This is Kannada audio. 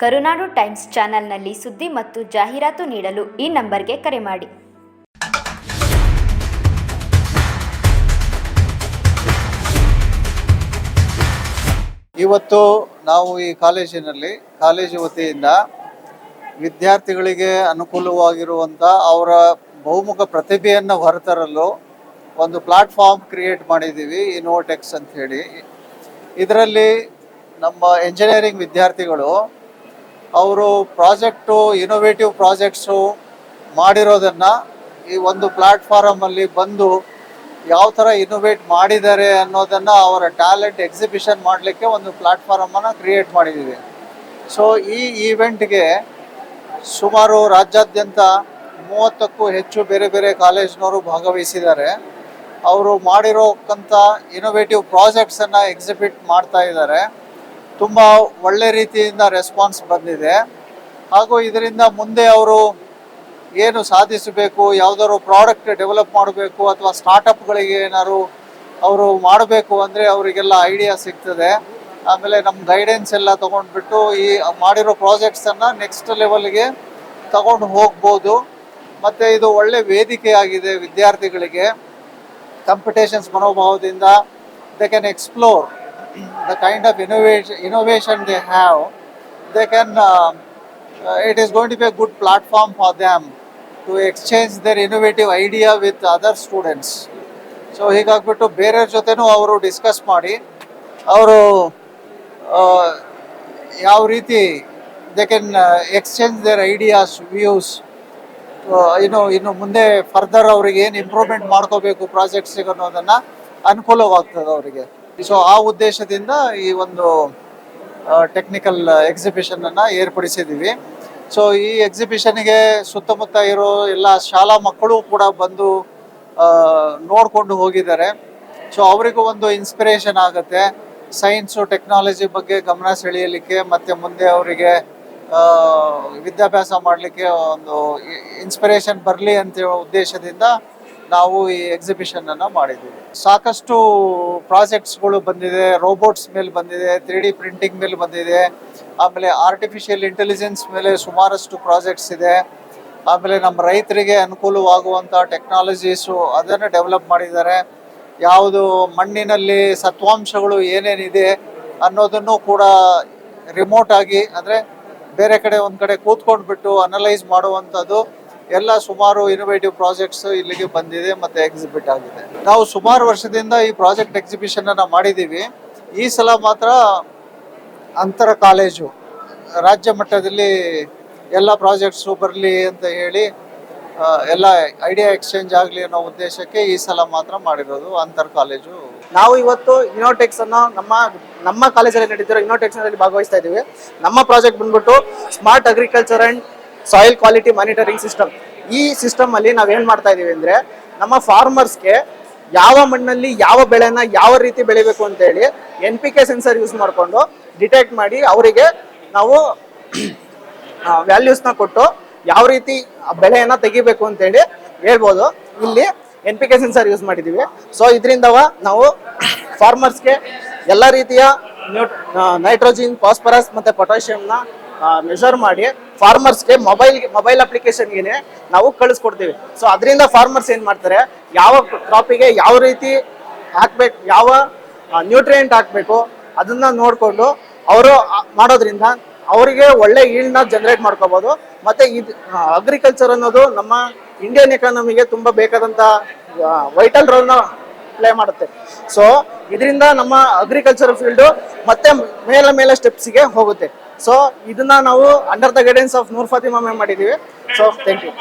ಕರುನಾಡು ಟೈಮ್ಸ್ ಚಾನೆಲ್ನಲ್ಲಿ ಸುದ್ದಿ ಮತ್ತು ಜಾಹೀರಾತು ನೀಡಲು ಈ ನಂಬರ್ಗೆ ಕರೆ ಮಾಡಿ. ಇವತ್ತು ನಾವು ಈ ಕಾಲೇಜಿನಲ್ಲಿ, ಕಾಲೇಜು ವತಿಯಿಂದ ವಿದ್ಯಾರ್ಥಿಗಳಿಗೆ ಅನುಕೂಲವಾಗಿರುವಂಥ ಅವರ ಬಹುಮುಖ ಪ್ರತಿಭೆಯನ್ನು ಹೊರತರಲು ಒಂದು ಪ್ಲಾಟ್ಫಾರ್ಮ್ ಕ್ರಿಯೇಟ್ ಮಾಡಿದ್ದೀವಿ ಇನೋಟೆಕ್ಸ್ ಅಂತ ಹೇಳಿ. ಇದರಲ್ಲಿ ನಮ್ಮ ಎಂಜಿನಿಯರಿಂಗ್ ವಿದ್ಯಾರ್ಥಿಗಳು ಅವರು ಪ್ರಾಜೆಕ್ಟು ಇನೋವೇಟಿವ್ ಪ್ರಾಜೆಕ್ಟ್ಸು ಮಾಡಿರೋದನ್ನು ಈ ಒಂದು ಪ್ಲಾಟ್ಫಾರಮಲ್ಲಿ ಬಂದು ಯಾವ ಥರ ಇನೋವೇಟ್ ಮಾಡಿದ್ದಾರೆ ಅನ್ನೋದನ್ನು ಅವರ ಟ್ಯಾಲೆಂಟ್ ಎಕ್ಸಿಬಿಷನ್ ಮಾಡಲಿಕ್ಕೆ ಒಂದು ಪ್ಲಾಟ್ಫಾರಮನ್ನು ಕ್ರಿಯೇಟ್ ಮಾಡಿದ್ದೀವಿ. ಸೊ ಈ ಈವೆಂಟ್ಗೆ ಸುಮಾರು ರಾಜ್ಯಾದ್ಯಂತ ಮೂವತ್ತಕ್ಕೂ ಹೆಚ್ಚು ಬೇರೆ ಬೇರೆ ಕಾಲೇಜ್ನವರು ಭಾಗವಹಿಸಿದ್ದಾರೆ. ಅವರು ಮಾಡಿರೋಕ್ಕಂಥ ಇನೋವೇಟಿವ್ ಪ್ರಾಜೆಕ್ಟ್ಸನ್ನು ಎಕ್ಸಿಬಿಟ್ ಮಾಡ್ತಾ ಇದ್ದಾರೆ. ತುಂಬ ಒಳ್ಳೆ ರೀತಿಯಿಂದ ರೆಸ್ಪಾನ್ಸ್ ಬಂದಿದೆ. ಹಾಗೂ ಇದರಿಂದ ಮುಂದೆ ಅವರು ಏನು ಸಾಧಿಸಬೇಕು, ಯಾವುದಾದ್ರು ಪ್ರಾಡಕ್ಟ್ ಡೆವಲಪ್ ಮಾಡಬೇಕು ಅಥವಾ ಸ್ಟಾರ್ಟಪ್ಗಳಿಗೆ ಏನಾದ್ರು ಅವರು ಮಾಡಬೇಕು ಅಂದರೆ ಅವರಿಗೆಲ್ಲ ಐಡಿಯಾ ಸಿಗ್ತದೆ. ಆಮೇಲೆ ನಮ್ಮ ಗೈಡೆನ್ಸ್ ಎಲ್ಲ ತೊಗೊಂಡ್ಬಿಟ್ಟು ಈ ಮಾಡಿರೋ ಪ್ರಾಜೆಕ್ಟ್ಸನ್ನು ನೆಕ್ಸ್ಟ್ ಲೆವೆಲ್ಗೆ ತಗೊಂಡು ಹೋಗ್ಬೋದು. ಮತ್ತು ಇದು ಒಳ್ಳೆ ವೇದಿಕೆ ಆಗಿದೆ ವಿದ್ಯಾರ್ಥಿಗಳಿಗೆ. ಕಾಂಪಿಟೇಷನ್ಸ್ ಮನೋಭಾವದಿಂದ they can explore the kind of innovation they have, have can, uh, it is going to be a good platform for them to exchange their innovative idea with other students so ಹೀಗಾಗ್ಬಿಟ್ಟು ಬೇರೆಯವ್ರ ಜೊತೆನೂ ಅವರು ಡಿಸ್ಕಸ್ ಮಾಡಿ ಅವರು ಯಾವ ರೀತಿ they can exchange their ideas views ಇನ್ನು ಇನ್ನು ಮುಂದೆ ಫರ್ದರ್ ಅವ್ರಿಗೆ ಏನು ಇಂಪ್ರೂವ್ಮೆಂಟ್ ಮಾಡ್ಕೋಬೇಕು ಪ್ರಾಜೆಕ್ಟ್ಸಿಗೆ ಅನ್ನೋದನ್ನು ಅನುಕೂಲವಾಗ್ತದೆ ಅವರಿಗೆ. ಸೊ ಆ ಉದ್ದೇಶದಿಂದ ಈ ಒಂದು ಟೆಕ್ನಿಕಲ್ ಎಕ್ಸಿಬಿಷನನ್ನು ಏರ್ಪಡಿಸಿದ್ದೀವಿ. ಸೊ ಈ ಎಕ್ಸಿಬಿಷನ್ಗೆ ಸುತ್ತಮುತ್ತ ಇರೋ ಎಲ್ಲ ಶಾಲಾ ಮಕ್ಕಳು ಕೂಡ ಬಂದು ನೋಡಿಕೊಂಡು ಹೋಗಿದ್ದಾರೆ. ಸೊ ಅವರಿಗೂ ಒಂದು ಇನ್ಸ್ಪಿರೇಷನ್ ಆಗುತ್ತೆ. ಸೈನ್ಸು ಟೆಕ್ನಾಲಜಿ ಬಗ್ಗೆ ಗಮನ ಸೆಳೆಯಲಿಕ್ಕೆ ಮತ್ತು ಮುಂದೆ ಅವರಿಗೆ ವಿದ್ಯಾಭ್ಯಾಸ ಮಾಡಲಿಕ್ಕೆ ಒಂದು ಇನ್ಸ್ಪಿರೇಷನ್ ಬರಲಿ ಅಂತ ಉದ್ದೇಶದಿಂದ ನಾವು ಈ ಎಕ್ಸಿಬಿಷನ್ ಅನ್ನ ಮಾಡಿದ್ದೀವಿ ಸಾಕಷ್ಟು ಪ್ರಾಜೆಕ್ಟ್ಸ್ಗಳು ಬಂದಿದೆ ರೋಬೋಟ್ಸ್ ಮೇಲೆ ಬಂದಿದೆ ತ್ರೀ ಡಿ ಪ್ರಿಂಟಿಂಗ್ ಮೇಲೆ ಬಂದಿದೆ, ಆಮೇಲೆ ಆರ್ಟಿಫಿಷಿಯಲ್ ಇಂಟೆಲಿಜೆನ್ಸ್ ಮೇಲೆ ಸುಮಾರಷ್ಟು ಪ್ರಾಜೆಕ್ಟ್ಸ್ ಇದೆ. ಆಮೇಲೆ ನಮ್ಮ ರೈತರಿಗೆ ಅನುಕೂಲವಾಗುವಂಥ ಟೆಕ್ನಾಲಜೀಸು ಅದನ್ನು ಡೆವಲಪ್ ಮಾಡಿದ್ದಾರೆ. ಯಾವುದು ಮಣ್ಣಿನಲ್ಲಿ ಸತ್ವಾಂಶಗಳು ಏನೇನಿದೆ ಅನ್ನೋದನ್ನು ಕೂಡ ರಿಮೋಟ್ ಆಗಿ, ಅಂದರೆ ಬೇರೆ ಕಡೆ ಒಂದು ಕಡೆ ಕೂತ್ಕೊಂಡ್ಬಿಟ್ಟು ಅನಲೈಸ್ ಮಾಡುವಂಥದ್ದು ಎಲ್ಲ ಸುಮಾರು ಇನೋವೇಟಿವ್ ಪ್ರಾಜೆಕ್ಟ್ಸ್ ಇಲ್ಲಿಗೆ ಬಂದಿದೆ ಮತ್ತೆ ಎಕ್ಸಿಬಿಟ್ ಆಗಿದೆ. ನಾವು ಸುಮಾರು ವರ್ಷದಿಂದ ಈ ಪ್ರಾಜೆಕ್ಟ್ ಎಕ್ಸಿಬಿಷನ್ ಮಾಡಿದ್ದೀವಿ. ಈ ಸಲ ಮಾತ್ರ ಅಂತರ ಕಾಲೇಜು ರಾಜ್ಯ ಮಟ್ಟದಲ್ಲಿ ಎಲ್ಲ ಪ್ರಾಜೆಕ್ಟ್ಸು ಬರಲಿ ಅಂತ ಹೇಳಿ ಎಲ್ಲ ಐಡಿಯಾ ಎಕ್ಸ್ಚೇಂಜ್ ಆಗಲಿ ಅನ್ನೋ ಉದ್ದೇಶಕ್ಕೆ ಈ ಸಲ ಮಾತ್ರ ಮಾಡಿರೋದು ಅಂತರ್ ಕಾಲೇಜು ನಾವು ಇವತ್ತು ಇನೋಟೆಕ್ಸ್ ಅನ್ನು ನಮ್ಮ ನಮ್ಮ ಕಾಲೇಜಲ್ಲಿ ನಡೀತಿರೋ ಇನೋಟೆಕ್ಸ್ ಭಾಗವಹಿಸ್ತಾ ಇದ್ದೀವಿ. ನಮ್ಮ ಪ್ರಾಜೆಕ್ಟ್ ಬಂದ್ಬಿಟ್ಟು smart agriculture and soil quality monitoring system ಈ ಸಿಸ್ಟಮ್ ಅಲ್ಲಿ ನಾವೇನ್ ಮಾಡ್ತಾ ಇದೀವಿ ಅಂದ್ರೆ, ನಮ್ಮ ಫಾರ್ಮರ್ಸ್ಗೆ ಯಾವ ಮಣ್ಣಲ್ಲಿ ಯಾವ ಬೆಳೆನ ಯಾವ ರೀತಿ ಬೆಳಿಬೇಕು ಅಂತ ಹೇಳಿ N P K sensor use ಮಾಡಿಕೊಂಡು ಡಿಟೆಕ್ಟ್ ಮಾಡಿ ಅವರಿಗೆ ನಾವು ವ್ಯಾಲ್ಯೂಸ್ನ ಕೊಟ್ಟು ಯಾವ ರೀತಿ ಬೆಳೆಯನ್ನು ತೆಗಿಬೇಕು ಅಂತೇಳಿ ಹೇಳ್ಬೋದು. ಇಲ್ಲಿ N P K sensor use ಮಾಡಿದ್ದೀವಿ ಸೊ ಇದರಿಂದ ನಾವು ಫಾರ್ಮರ್ಸ್ಗೆ ಎಲ್ಲ ರೀತಿಯ ನೈಟ್ರೋಜಿನ್ ಫಾಸ್ಫರಸ್ ಮತ್ತು ಪೊಟ್ಯಾಷಿಯಮ್ನ ಮೆಷರ್ ಮಾಡಿ ಫಾರ್ಮರ್ಸ್ಗೆ ಮೊಬೈಲ್ ಮೊಬೈಲ್ ಅಪ್ಲಿಕೇಶನ್ಗೆ ನಾವು ಕಳಿಸ್ಕೊಡ್ತೀವಿ. ಸೊ ಅದರಿಂದ ಫಾರ್ಮರ್ಸ್ ಏನು ಮಾಡ್ತಾರೆ? ಯಾವ ಕ್ರಾಪಿಗೆ ಯಾವ ರೀತಿ ಹಾಕ್ಬೇಕು, ಯಾವ ನ್ಯೂಟ್ರಿಯೆಂಟ್ ಹಾಕಬೇಕು ಅದನ್ನ ನೋಡಿಕೊಂಡು ಅವರು ಮಾಡೋದ್ರಿಂದ ಅವರಿಗೆ ಒಳ್ಳೆ ಈಲ್ಡ್ನ ಜನರೇಟ್ ಮಾಡ್ಕೋಬಹುದು ಮತ್ತೆ ಇದು ಅಗ್ರಿಕಲ್ಚರ್ ಅನ್ನೋದು ನಮ್ಮ ಇಂಡಿಯನ್ ಎಕಾನಮಿಗೆ ತುಂಬ ಬೇಕಾದಂಥ ವೈಟಲ್ ರೋಲ್ನ ಪ್ಲೇ ಮಾಡುತ್ತೆ. ಸೊ ಇದರಿಂದ ನಮ್ಮ ಅಗ್ರಿಕಲ್ಚರ್ ಫೀಲ್ಡು ಮತ್ತೆ ಮೇಲೆ ಮೇಲೆ ಸ್ಟೆಪ್ಸಿಗೆ ಹೋಗುತ್ತೆ. ಸೊ ಇದನ್ನ ನಾವು under the guidance of Noor Fatima ma'am ಮಾಡಿದೀವಿ. So thank you